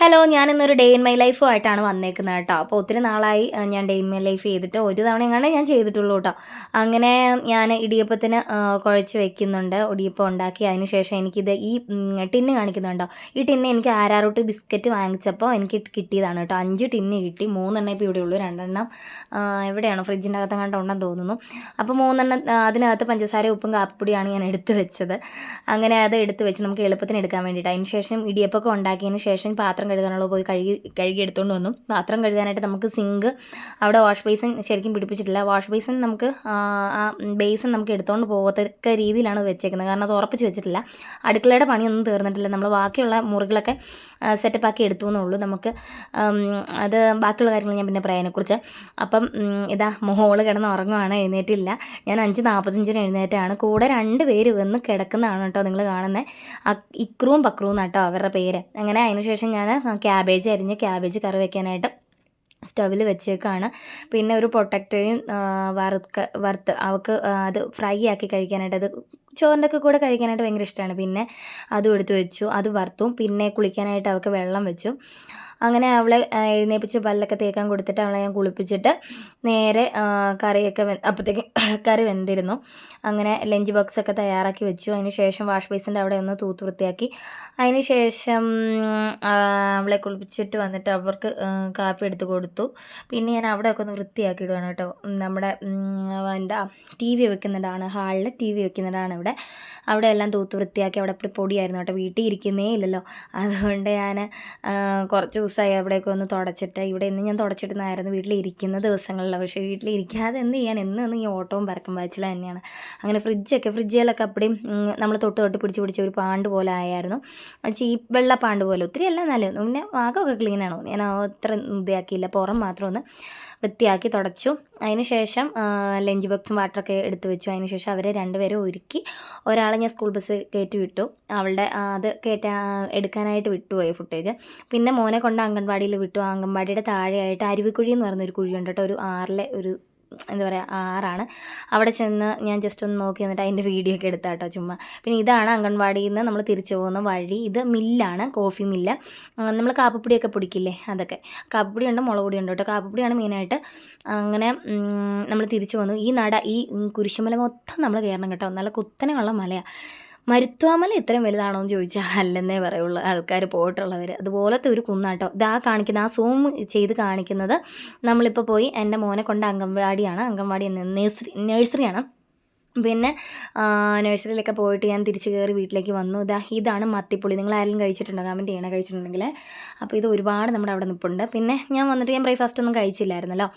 Hello ഞാൻ ഇന്നൊരു day in my ലൈഫുമായിട്ടാണ് വന്നേക്കുന്നത് കേട്ടോ. അപ്പോൾ ഒത്തിരി നാളായി ഞാൻ ഡേ ഇൻ മൈ ലൈഫ് ചെയ്തിട്ട് ഒരു തവണ എങ്ങാണ്ട് ഞാൻ ചെയ്തിട്ടുള്ളൂ കേട്ടോ. അങ്ങനെ ഞാൻ ഇടിയപ്പത്തിന് കുഴച്ച് വെക്കുന്നുണ്ട്. ഇടിയപ്പം ഉണ്ടാക്കി അതിന് ശേഷം എനിക്കിത് ഈ ടിന്ന് കാണിക്കുന്നുണ്ടോ ഈ ടിന്ന് എനിക്ക് ആരാറൂട്ട് ബിസ്ക്കറ്റ് വാങ്ങിച്ചപ്പോൾ എനിക്ക് കിട്ടിയതാണ് കേട്ടോ. അഞ്ച് ടിന്ന് കിട്ടി. മൂന്നെണ്ണം ഇപ്പോൾ ഇവിടെ ഉള്ളൂ. രണ്ടെണ്ണം എവിടെയാണോ? ഫ്രിഡ്ജിന്റെ അകത്ത് കണ്ട ഉണ്ടെന്ന് തോന്നുന്നു. അപ്പോൾ മൂന്നെണ്ണം അതിനകത്ത് പഞ്ചസാര ഉപ്പും കാപ്പിപ്പൊടിയാണ് ഞാൻ എടുത്തു വെച്ചത്. അങ്ങനെ അത് എടുത്തു വെച്ച് നമുക്ക് എളുപ്പത്തിന് എടുക്കാൻ വേണ്ടിയിട്ട്. അതിന് ശേഷം ഇടിയപ്പൊക്കെ ഉണ്ടാക്കിയതിന് ശേഷം പാത്രം കഴുകാനുള്ള പോയി കഴുകി കഴുകി എടുത്തുകൊണ്ട് വന്നു. പാത്രം കഴുകാനായിട്ട് നമുക്ക് സിങ്ക് അവിടെ വാഷ് ബേസിൻ ശരിക്കും പിടിപ്പിച്ചിട്ടില്ല. വാഷ് ബേസിൻ നമുക്ക് ആ, ബേസിൻ നമുക്ക് എടുത്തുകൊണ്ട് പോകത്തക്ക രീതിയിലാണ് വെച്ചേക്കുന്നത്. കാരണം അത് ഉറപ്പിച്ച് വെച്ചിട്ടില്ല. അടുക്കളയുടെ പണിയൊന്നും തീർന്നിട്ടില്ല. നമ്മൾ ബാക്കിയുള്ള മുറികളൊക്കെ സെറ്റപ്പ് ആക്കി എടുത്തു എന്നുള്ളൂ നമുക്ക് അത് ബാക്കിയുള്ള കാര്യങ്ങൾ ഞാൻ പിന്നെ പറയാം അതിനെക്കുറിച്ച്. അപ്പം ഇതാ മോൾ കിടന്ന് ഉറങ്ങുവാണ് എഴുന്നേറ്റില്ല. ഞാൻ അഞ്ച് നാൽപ്പത്തഞ്ചിന് എഴുന്നേറ്റാണ്. കൂടെ രണ്ട് പേര് വന്ന് കിടക്കുന്നതാണ് കേട്ടോ നിങ്ങൾ കാണുന്നത് ഇക്രുവും പക്രുവും അവരുടെ പേര്. അങ്ങനെ അതിന് ശേഷം ഞാൻ ക്യാബേജ് അരിഞ്ഞ് ക്യാബേജ് കറി വെക്കാനായിട്ട് സ്റ്റവിൽ വെച്ചേക്കാണ്. പിന്നെ ഒരു പൊട്ടറ്റയും വറുക്ക വറുത്ത് അവൾക്ക് അത് ഫ്രൈ ആക്കി കഴിക്കാനായിട്ട് അത് ചോറിന്റെ കൂടെ കഴിക്കാനായിട്ട് ഭയങ്കര ഇഷ്ടമാണ്. പിന്നെ അതും എടുത്തു വെച്ചു. അത് വറുത്തും. പിന്നെ കുളിക്കാനായിട്ട് അവൾക്ക് വെള്ളം വെച്ചു. അങ്ങനെ അവളെ എഴുന്നേപ്പിച്ച് പല്ലൊക്കെ തേക്കാൻ കൊടുത്തിട്ട് അവളെ ഞാൻ കുളിപ്പിച്ചിട്ട് നേരെ കറിയൊക്കെ അപ്പോഴത്തേക്ക് കറി വെന്തിരുന്നു. അങ്ങനെ ലഞ്ച് ബോക്സൊക്കെ തയ്യാറാക്കി വെച്ചു. അതിന് ശേഷം വാഷ് ബേസിന്റെ അവിടെ ഒന്ന് തൂത്ത് വൃത്തിയാക്കി. അതിന് ശേഷം അവളെ കുളിപ്പിച്ചിട്ട് വന്നിട്ട് അവർക്ക് കാപ്പി എടുത്ത് കൊടുത്തു. പിന്നെ ഞാൻ അവിടെ ഒക്കെ ഒന്ന് വൃത്തിയാക്കി ഇടുവാണ് കേട്ടോ. നമ്മുടെ എന്താ ടി വി വെക്കുന്നിടാണ് ഹാളിൽ ടി വി വെക്കുന്നിടാണ് ഇവിടെ അവിടെ എല്ലാം തൂത്ത് വൃത്തിയാക്കി അവിടെ ഇപ്പോൾ പൊടിയായിരുന്നു കേട്ടോ. വീട്ടിൽ ഇരിക്കുന്നേ ഇല്ലല്ലോ. അതുകൊണ്ട് ഞാൻ കുറച്ച് ദിവസമായി അവിടെയൊക്കെ ഒന്ന് തുടച്ചിട്ട് ഇവിടെ ഇന്ന് ഞാൻ വീട്ടിൽ ഇരിക്കുന്ന ദിവസങ്ങളിൽ പക്ഷേ വീട്ടിൽ ഇരിക്കാതെ എന്ത് ചെയ്യാൻ? എന്ന് ഈ ഓട്ടവും പരക്കം പാച്ചില തന്നെയാണ്. അങ്ങനെ ഫ്രിഡ്ജൊക്കെ ഫ്രിഡ്ജിലൊക്കെ അപ്പടിയും നമ്മൾ തൊട്ട് തൊട്ട് പിടിച്ച് പിടിച്ച് ഒരു പാണ്ട് പോലെ ആയായിരുന്നു. ചീപ്പ് വെള്ള പാണ്ട് പോലെ ഒത്തിരി എല്ലാം നല്ല പിന്നെ ആകമൊക്കെ ക്ലീനാണ് ഞാൻ അത്ര ഇതാക്കിയില്ല. പുറം മാത്രം ഒന്ന് വൃത്തിയാക്കി തുടച്ചു. അതിനുശേഷം ലഞ്ച് ബോക്സും വാട്ടറൊക്കെ എടുത്തു വെച്ചു. അതിനുശേഷം അവരെ രണ്ടുപേരും ഒരുക്കി ഒരാളെ ഞാൻ സ്കൂൾ ബസ് കയറ്റി വിട്ടു. അവളുടെ അത് കയറ്റാ എടുക്കാനായിട്ട് വിട്ടുപോയി ഫുട്ടേജ്. പിന്നെ മോനെ കൊണ്ട് അംഗൻവാടിയിൽ വിട്ടു. അംഗൻവാടിയുടെ താഴെയായിട്ട് അരുവിക്കുഴി എന്ന് പറഞ്ഞൊരു കുഴിയുണ്ട് കേട്ടോ. ഒരു ആറിലെ ഒരു എന്താ പറയുക ആറാണ്. അവിടെ ചെന്ന് ഞാൻ ജസ്റ്റ് ഒന്ന് നോക്കി എന്നിട്ട് അതിന്റെ വീഡിയോ ഒക്കെ എടുത്താ കേട്ടോ ചുമ്മാ. പിന്നെ ഇതാണ് അംഗൻവാടിയിൽ നിന്ന് നമ്മൾ തിരിച്ചു പോകുന്ന വഴി. ഇത് മില്ലാണ് കോഫി മില്ല് നമ്മൾ കാപ്പിപ്പൊടിയൊക്കെ പൊടിക്കില്ലേ അതൊക്കെ. കാപ്പിപ്പൊടി ഉണ്ട് മുളക് പൊടി ഉണ്ട് കേട്ടോ കാപ്പിപ്പൊടിയാണ് മെയിനായിട്ട് അങ്ങനെ നമ്മൾ തിരിച്ചു വന്നു. ഈ നട ഈ കുരിശുമല മൊത്തം നമ്മൾ കയറണം കേട്ടോ. നല്ല കുത്തനെയുള്ള മലയാണ് മരുത്വാമല ഇത്രയും വലുതാണോ എന്ന് ചോദിച്ചാൽ അല്ലെന്നേ പറയുള്ളൂ. ആൾക്കാർ പോയിട്ടുള്ളവർ അതുപോലത്തെ ഒരു കുന്നാട്ടോ. ഇതാ കാണിക്കുന്ന ആ സൂം ചെയ്ത് കാണിക്കുന്നത് നമ്മളിപ്പോൾ പോയി എന്റെ മോനെ കൊണ്ട് അംഗൻവാടിയാണ്. അംഗൻവാടി നേഴ്സറി നഴ്സറിയാണ്. പിന്നെ നഴ്സറിയിലൊക്കെ പോയിട്ട് ഞാൻ തിരിച്ച് കയറി വീട്ടിലേക്ക് വന്നു. ഇതാ ഇതാണ് മത്തിപ്പുളി. നിങ്ങൾ ആരെങ്കിലും കഴിച്ചിട്ടുണ്ടോ? കമന്റ് ചെയ്യണം കഴിച്ചിട്ടുണ്ടെങ്കിൽ അപ്പോൾ ഇത് ഒരുപാട് നമ്മുടെ അവിടെ നിൽപ്പുണ്ട് പിന്നെ ഞാൻ വന്നിട്ട് ഞാൻ ബ്രേക്ക്ഫാസ്റ്റ് ഒന്നും കഴിച്ചില്ലായിരുന്നല്ലോ.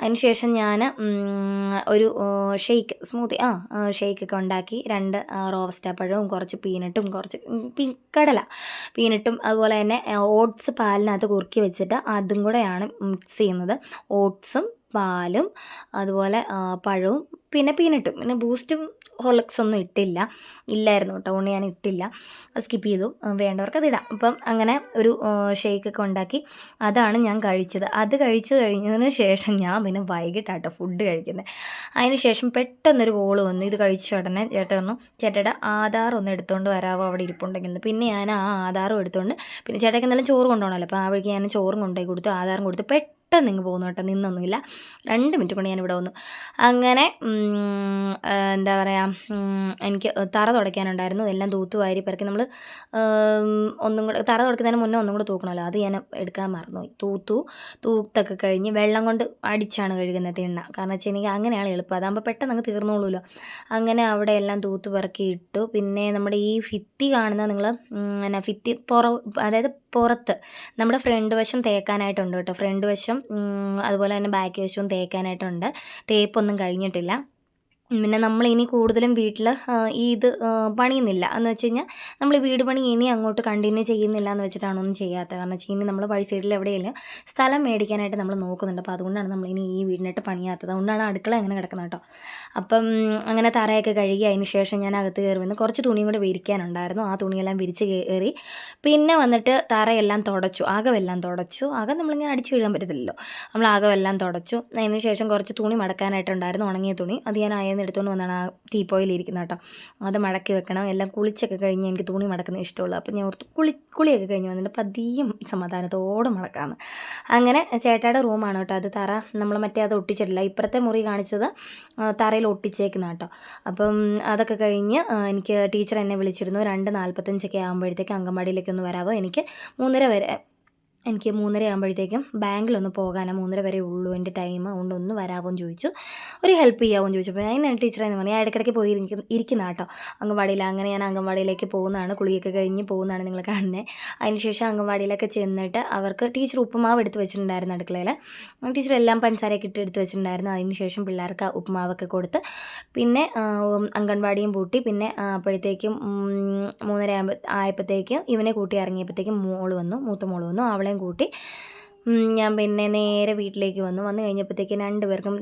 അതിനുശേഷം ഞാൻ ഒരു ഷെയ്ക്ക് സ്മൂത്തി ആ ഷെയ്ക്കൊക്കെ ഉണ്ടാക്കി. രണ്ട് റോവസ്റ്റ പഴവും കുറച്ച് പീനട്ടും കുറച്ച് പീ കടല പീനട്ടും അതുപോലെ തന്നെ ഓട്സ് പാലിനകത്ത് കുറുക്കി വെച്ചിട്ട് അതും കൂടെയാണ് മിക്സ് ചെയ്യുന്നത്. ഓട്സും പാലും അതുപോലെ പഴവും പിന്നെ പീനട്ടും. പിന്നെ ബൂസ്റ്റും ഹോർലിക്സ് ഒന്നും ഇട്ടില്ല. ഇല്ലായിരുന്നു കേട്ടോ അതുകൊണ്ട് ഞാൻ ഇട്ടില്ല സ്കിപ്പ് ചെയ്തു. വേണ്ടവർക്ക് അത് ഇടാം. അപ്പം അങ്ങനെ ഒരു ഷേക്കൊക്കെ ഉണ്ടാക്കി. അതാണ് ഞാൻ കഴിച്ചത്. അത് കഴിച്ചു കഴിഞ്ഞതിന് ശേഷം ഞാൻ പിന്നെ വൈകിട്ടാട്ടോ ഫുഡ് കഴിക്കുന്നത് അതിന് ശേഷം പെട്ടെന്നൊരു കോൾ വന്നു. ഇത് കഴിച്ച ഉടനെ ചേട്ടൻ പറഞ്ഞു ചേട്ടയുടെ ആധാർ ഒന്ന് എടുത്തുകൊണ്ട് വരാവോ? അവിടെ ഇരിപ്പുണ്ടെങ്കിൽ പിന്നെ ഞാൻ ആ ആധാറും എടുത്തുകൊണ്ട് പിന്നെ ചേട്ടയ്ക്ക് എന്തായാലും ചോറ് കൊണ്ടുപോകണമല്ലോ. അപ്പോൾ ആ വഴിക്ക് ഞാൻ ചോറും കൊണ്ടുപോയി കൊടുത്തു ആധാറും കൊടുത്തു. പെട്ടെന്ന് ഇങ്ങ് പോകുന്നു കേട്ടോ. നിന്നൊന്നുമില്ല. രണ്ട് മിനിറ്റ് കൊണ്ട് ഞാൻ ഇവിടെ വന്നു. അങ്ങനെ എന്താ പറയുക എനിക്ക് തറ തുടയ്ക്കാനുണ്ടായിരുന്നു. എല്ലാം തൂത്തു വാരി പെറുക്കി നമ്മൾ ഒന്നും കൂടെ തറ തുടക്കുന്നതിന് മുന്നേ ഒന്നും കൂടെ തൂക്കണമല്ലോ. അത് ഞാൻ എടുക്കാൻ മറന്നുപോയി. തൂത്തു തൂത്തൊക്കെ കഴിഞ്ഞ് വെള്ളം കൊണ്ട് അടിച്ചാണ് കഴുകുന്നത് തിണ്ണ. കാരണം വെച്ചാൽ എനിക്ക് അങ്ങനെയാണ് എളുപ്പം. അതാകുമ്പോൾ പെട്ടെന്ന് അങ്ങ് തീർന്നോളൂല്ലോ. അങ്ങനെ അവിടെ എല്ലാം തൂത്ത് പെറുക്കി ഇട്ടു. പിന്നെ നമ്മുടെ ഈ ഫിത്തി കാണുന്ന നിങ്ങൾ പിന്നെ ഫിത്തി പുറ അതായത് പുറത്ത്. നമ്മുടെ ഫ്രണ്ട് വശം തേക്കാനായിട്ടുണ്ട് കേട്ടോ. ഫ്രണ്ട് വശം അതുപോലെ തന്നെ ബാക്ക് വശവും തേക്കാനായിട്ടുണ്ട്. തേപ്പൊന്നും കഴിഞ്ഞിട്ടില്ല. പിന്നെ നമ്മൾ ഇനി കൂടുതലും വീട്ടിൽ ഈ ഇത് പണിയുന്നില്ല. എന്ന് വെച്ച് കഴിഞ്ഞാൽ നമ്മൾ വീട് പണി ഇനി അങ്ങോട്ട് കണ്ടിന്യൂ ചെയ്യുന്നില്ല എന്ന് വെച്ചിട്ടാണ് ഒന്നും ചെയ്യാത്തത്. കാരണം വെച്ചാൽ ഇനി നമ്മൾ വഴി സൈഡിൽ എവിടെയെങ്കിലും സ്ഥലം മേടിക്കാനായിട്ട് നമ്മൾ നോക്കുന്നുണ്ട്. അപ്പോൾ അതുകൊണ്ടാണ് നമ്മൾ ഇനി ഈ വീടിനായിട്ട് പണിയാത്തത്. അതുകൊണ്ടാണ് അടുക്കള അങ്ങനെ കിടക്കുന്നത് കേട്ടോ. അപ്പം അങ്ങനെ തറയൊക്കെ കഴുകി അതിന് ശേഷം ഞാൻ അകത്ത് കയറി വന്ന് കുറച്ച് തുണിയും കൂടെ വിരിക്കാനുണ്ടായിരുന്നു. ആ തുണിയെല്ലാം വിരിച്ച് കയറി പിന്നെ വന്നിട്ട് തറയെല്ലാം തുടച്ചു. ആകമെല്ലാം തുടച്ചു. ആകെ നമ്മളിങ്ങനെ അടിച്ച് കഴുകാൻ പറ്റത്തില്ലല്ലോ. നമ്മൾ ആകമെല്ലാം തുടച്ചു. അതിന് ശേഷം കുറച്ച് തുണി മടക്കാനായിട്ടുണ്ടായിരുന്നു ഉണങ്ങിയ തുണി. അത് ഞാൻ നിന്ന് എടുത്തുകൊണ്ട് വന്നാണ് ആ ടീ പോയിലിരിക്കുന്നത് കേട്ടോ. അത് മടക്കി വെക്കണം. എല്ലാം കുളിച്ചൊക്കെ കഴിഞ്ഞ് എനിക്ക് തുണി മടക്കുന്നത് ഇഷ്ടമുള്ളൂ. അപ്പോൾ ഞാൻ ഓർത്ത് കുളി കുളിയൊക്കെ കഴിഞ്ഞ് വന്നിട്ട് പതിയും സമാധാനത്തോടെ മടക്കാമെന്ന് അങ്ങനെ ചേട്ടായുടെ റൂമാണ് കേട്ടോ. അത് തറ നമ്മൾ മറ്റേ അത് ഒട്ടിച്ചിട്ടില്ല. ഇപ്പുറത്തെ മുറി കാണിച്ചത് തറയിൽ ഒട്ടിച്ചേക്കുന്ന കേട്ടോ. അപ്പം അതൊക്കെ കഴിഞ്ഞ് എനിക്ക് ടീച്ചർ എന്നെ വിളിച്ചിരുന്നു. രണ്ട് നാൽപ്പത്തഞ്ചൊക്കെ ആകുമ്പോഴത്തേക്ക് അങ്കമാടിയിലേക്ക് ഒന്ന് വരാമോ എനിക്ക് മൂന്നര വരെ എനിക്ക് മൂന്നര ആകുമ്പോഴത്തേക്കും ബാങ്കിലൊന്ന് പോകാനാണ് മൂന്നര വരെ ഉള്ളൂ എന്റെ ടൈം അതുകൊണ്ട് ഒന്ന് വരാമെന്ന് ചോദിച്ചു. ഒരു ഹെൽപ്പ് ചെയ്യാമോ ചോദിച്ചു. അപ്പോൾ ഞാൻ ടീച്ചറെ എന്ന് പറഞ്ഞു ഞാൻ ഇടയ്ക്കിടയ്ക്ക് പോയി ഇരിക്കുന്ന കേട്ടോ അംഗൻവാടിയിൽ അങ്ങനെ ഞാൻ അംഗൻവാടിയിലേക്ക് പോകുന്നതാണ്. കുളിയൊക്കെ കഴിഞ്ഞ് പോകുന്നതാണ് നിങ്ങൾ കാണുന്നത് അതിനുശേഷം അംഗൻവാടിയിലൊക്കെ ചെന്നിട്ട് അവർക്ക് ടീച്ചർ ഉപ്പുമാവ് എടുത്ത് വെച്ചിട്ടുണ്ടായിരുന്നു അടുക്കളയിൽ ടീച്ചർ എല്ലാം പഞ്ചസാരയൊക്കെ ഇട്ട് എടുത്ത് വെച്ചിട്ടുണ്ടായിരുന്നു. അതിനുശേഷം പിള്ളേർക്ക് ഉപ്പുമാവൊക്കെ കൊടുത്ത് പിന്നെ അംഗൻവാടിയും പൂട്ടി. പിന്നെ അപ്പോഴത്തേക്കും മൂന്നര ആയപ്പോഴത്തേക്കും ഇവനെ കൂട്ടി ഇറങ്ങിയപ്പോഴത്തേക്കും മോൾ വന്നു മൂത്ത മോൾ വന്നു അവളെയും കൂട്ടി. ഞാൻ പിന്നെ നേരെ വീട്ടിലേക്ക് വന്നു. വന്നു കഴിഞ്ഞപ്പോഴത്തേക്കും രണ്ടുപേർക്കും പേർക്കും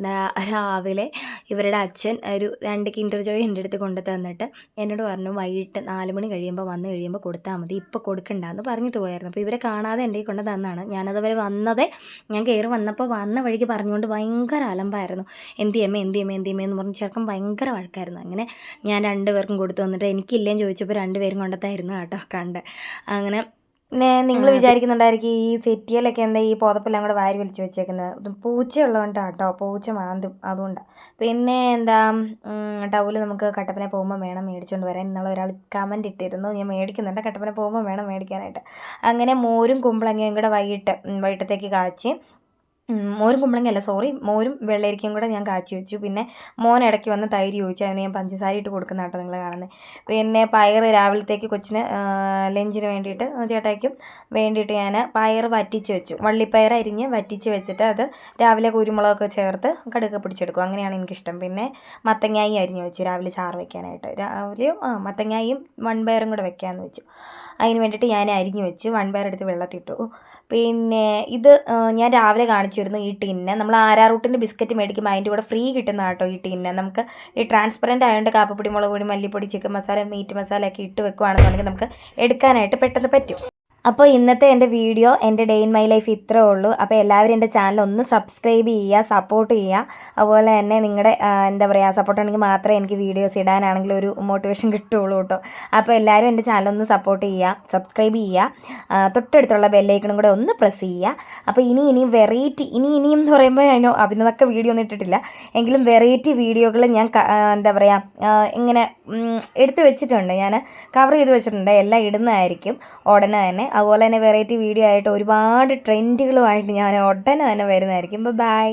രാവിലെ ഇവരുടെ അച്ഛൻ ഒരു രണ്ട് കിൻഡർ ജോയ് എന്റെ അടുത്ത് കൊണ്ടു തന്നിട്ട് എന്നോട് പറഞ്ഞു വൈകിട്ട് നാല് മണി കഴിയുമ്പോൾ വന്നു കഴിയുമ്പോൾ കൊടുത്താൽ മതി. ഇപ്പോൾ കൊടുക്കണ്ടെന്ന് പറഞ്ഞിട്ട് പോയായിരുന്നു. അപ്പോൾ ഇവരെ കാണാതെ എന്റെ കൊണ്ട് തന്നാണ്. ഞാനതുവരെ വന്നതേ ഞാൻ കയറി വന്നപ്പോൾ വന്ന വഴിക്ക് പറഞ്ഞുകൊണ്ട് ഭയങ്കര അലമ്പായിരുന്നു. എമ്മ എന്ത് എമ്മ എന്ന് പറഞ്ഞ് ചെറുക്കം ഭയങ്കര വഴക്കായിരുന്നു. അങ്ങനെ ഞാൻ രണ്ടുപേർക്കും കൊടുത്തു വന്നിട്ട് എനിക്കില്ലേന്ന് ചോദിച്ചപ്പോൾ രണ്ടുപേരും കൊണ്ടത്തായിരുന്നു കേട്ടോ കണ്ട്. അങ്ങനെ നിങ്ങൾ വിചാരിക്കുന്നുണ്ടായിരിക്കും ഈ സെറ്റിയിലൊക്കെ എന്താ ഈ പുതപ്പെല്ലാം കൂടെ വാരി വലിച്ചു വെച്ചേക്കുന്നത് പൂച്ച പൂച്ചയുള്ളതുകൊണ്ടാണ് കേട്ടോ പൂച്ച മാന്തും അതുകൊണ്ടാണ് പിന്നെ എന്താ ടൗൽ നമുക്ക് കട്ടപ്പന പോകുമ്പോൾ വേണം മേടിച്ചുകൊണ്ട് വരാൻ. ഇന്നലെ ഒരാൾ കമന്റ് ഇട്ടിരുന്നു ഞാൻ മേടിക്കുന്നുണ്ട് കട്ടപ്പന പോകുമ്പോൾ വേണം മേടിക്കാനായിട്ട്. അങ്ങനെ മോരും കുമ്പളങ്ങയും കൂടെ വൈകിട്ട് വൈകിട്ടത്തേക്ക് കാച്ചി മോരും കുമ്പളങ്ങയല്ല സോറി മോരും വെള്ളരിക്കയും കൂടെ ഞാൻ കാച്ചി വെച്ചു. പിന്നെ മോൻ ഇടയ്ക്ക് വന്ന് തൈര് ചോദിച്ചു അവന് ഞാൻ പഞ്ചസാര ഇട്ട് കൊടുക്കുന്ന കേട്ടോ നിങ്ങൾ കാണുന്നത് പിന്നെ പയർ രാവിലത്തേക്ക് കൊച്ചിന് ലഞ്ചിന് വേണ്ടിയിട്ട് ചേട്ടായിക്കും വേണ്ടിയിട്ട് ഞാൻ പയർ വറ്റിച്ച് വെച്ചു. വള്ളിപ്പയർ അരിഞ്ഞ് വറ്റിച്ച് വെച്ചിട്ട് അത് രാവിലെ കുരുമുളകൊക്കെ ചേർത്ത് കടുക്ക പിടിച്ചെടുക്കും. അങ്ങനെയാണ് എനിക്കിഷ്ടം. പിന്നെ മത്തങ്ങായി അരിഞ്ഞ് വെച്ചു രാവിലെ ചാറ് വെക്കാനായിട്ട്. രാവിലെയും ആ മത്തങ്ങായും വൺപയറും കൂടെ വെക്കാമെന്ന് വെച്ചു. അതിന് വേണ്ടിയിട്ട് ഞാൻ അരിഞ്ഞ് വെച്ചു വൺപയർ എടുത്ത് വെള്ളത്തിട്ടു. പിന്നെ ഇത് ഞാൻ രാവിലെ കാണിച്ചിരുന്നു ഈ ടിന്ന്. നമ്മൾ ആരാ റൂട്ടിന്റെ ബിസ്ക്കറ്റ് മേടിക്കുമ്പോൾ അതിന്റെ കൂടെ ഫ്രീ കിട്ടുന്ന കേട്ടോ ഈ ടിന്ന്. നമുക്ക് ഈ ട്രാൻസ്പെറന്റ് ആയതുകൊണ്ട് കാപ്പപ്പൊടി മുളക് പൊടി മല്ലിപ്പൊടി ചിക്കൻ മസാല മീറ്റ് മസാല ഒക്കെ ഇട്ട് വെക്കുവാണെന്നുണ്ടെങ്കിൽ നമുക്ക് എടുക്കാനായിട്ട് പെട്ടെന്ന് പറ്റും. അപ്പോൾ ഇന്നത്തെ എന്റെ വീഡിയോ എന്റെ ഡേ ഇൻ മൈ ലൈഫ് ഇത്രേ ഉള്ളൂ. അപ്പോൾ എല്ലാവരും എന്റെ ചാനൽ ഒന്ന് സബ്സ്ക്രൈബ് ചെയ്യുക സപ്പോർട്ട് ചെയ്യുക. അതുപോലെ തന്നെ നിങ്ങളുടെ എന്താ പറയുക സപ്പോർട്ട് ഉണ്ടെങ്കിൽ മാത്രമേ എനിക്ക് വീഡിയോസ് ഇടാനാണെങ്കിൽ ഒരു മോട്ടിവേഷൻ കിട്ടുള്ളൂ കേട്ടോ. അപ്പോൾ എല്ലാവരും എന്റെ ചാനൽ ഒന്ന് സപ്പോർട്ട് ചെയ്യുക സബ്സ്ക്രൈബ് ചെയ്യുക തൊട്ടടുത്തുള്ള ബെല്ലൈക്കണും കൂടെ ഒന്ന് പ്രസ് ചെയ്യുക. അപ്പോൾ ഇനി ഇനിയും വെറൈറ്റി ഇനി ഇനിയും എന്ന് പറയുമ്പോൾ അതിനോ അതിനൊക്കെ വീഡിയോ ഒന്നും ഇട്ടിട്ടില്ല. എങ്കിലും വെറൈറ്റി വീഡിയോകൾ ഞാൻ എന്താ പറയുക ഇങ്ങനെ എടുത്ത് വെച്ചിട്ടുണ്ട്. ഞാൻ കവർ ചെയ്ത് വെച്ചിട്ടുണ്ട്. എല്ലാം ഇടുന്നതായിരിക്കും. ഉടനെ തന്നെ അതുപോലെ തന്നെ വെറൈറ്റി വീഡിയോ ആയിട്ട് ഒരുപാട് ട്രെൻഡുകളുമായിട്ട് ഞാൻ ഉടനെ തന്നെ വരുന്നതായിരിക്കും. ബൈ